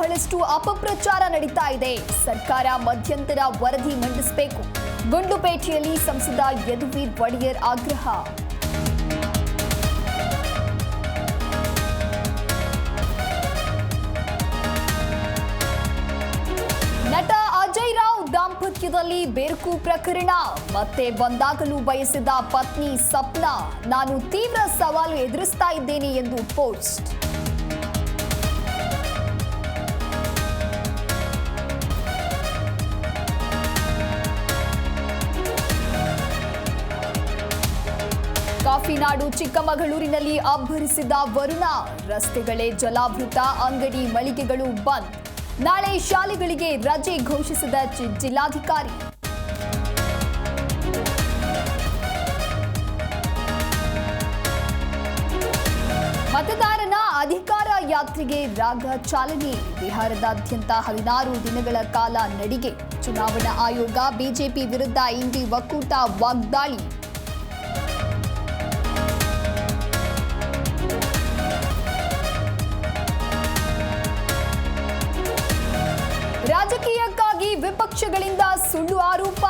ಸಾಕಷ್ಟು ಅಪಪ್ರಚಾರ ನಡೀತಾ ಇದೆ. ಸರ್ಕಾರ ಮಧ್ಯಂತರ ವರದಿ ಮಂಡಿಸಬೇಕು. ಗುಂಡುಪೇಟೆಯಲ್ಲಿ ಸಂಸದ ಯದುವೀರ್ ಒಡೆಯರ್ ಆಗ್ರಹ. ನಟ ಅಜಯ್ ರಾವ್ ದಾಂಪತ್ಯದಲ್ಲಿ ಬೇರ್ಕು ಪ್ರಕರಣ. ಮತ್ತೆ ಬಂದಾಗಲೂ ಬಯಸಿದ ಪತ್ನಿ ಸಪ್ನಾ. ನಾನು ತೀವ್ರ ಸವಾಲು ಎದುರಿಸ್ತಾ ಇದ್ದೇನೆ ಎಂದು ಪೋಸ್ಟ್. ಕಾಫಿನಾಡು ಚಿಕ್ಕಮಗಳೂರಿನಲ್ಲಿ ಅಬ್ಬರಿಸಿದ ವರುಣ, ರಸ್ತೆಗಳೇ ಜಲಾವೃತ, ಅಂಗಡಿ ಮಳಿಗೆಗಳು ಬಂದ್. ನಾಳೆ ಶಾಲೆಗಳಿಗೆ ರಜೆ ಘೋಷಿಸಿದ ಜಿಲ್ಲಾಧಿಕಾರಿ. ಮತದಾರನ ಅಧಿಕಾರ ಯಾತ್ರೆಗೆ ರಾಗ ಚಾಲನೆ, ಬಿಹಾರದಾದ್ಯಂತ ಹದಿನಾರು ದಿನಗಳ ಕಾಲ ನಡಿಗೆ. ಚುನಾವಣಾ ಆಯೋಗ, ಬಿಜೆಪಿ ವಿರುದ್ಧ ಇಂದಿ ಒಕ್ಕೂಟ ವಾಗ್ದಾಳಿ. ವಿಪಕ್ಷಗಳಿಂದ ಸುಳ್ಳು ಆರೋಪ.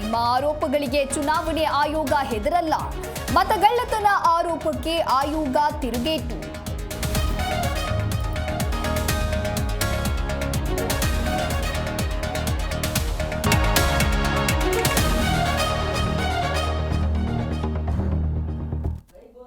ನಿಮ್ಮ ಆರೋಪಗಳಿಗೆ ಚುನಾವಣೆ ಆಯೋಗ ಹೆದರಲ್ಲ. ಮತಗಳ್ಳತನ ಆರೋಪಕ್ಕೆ ಆಯೋಗ ತಿರುಗೇಟು.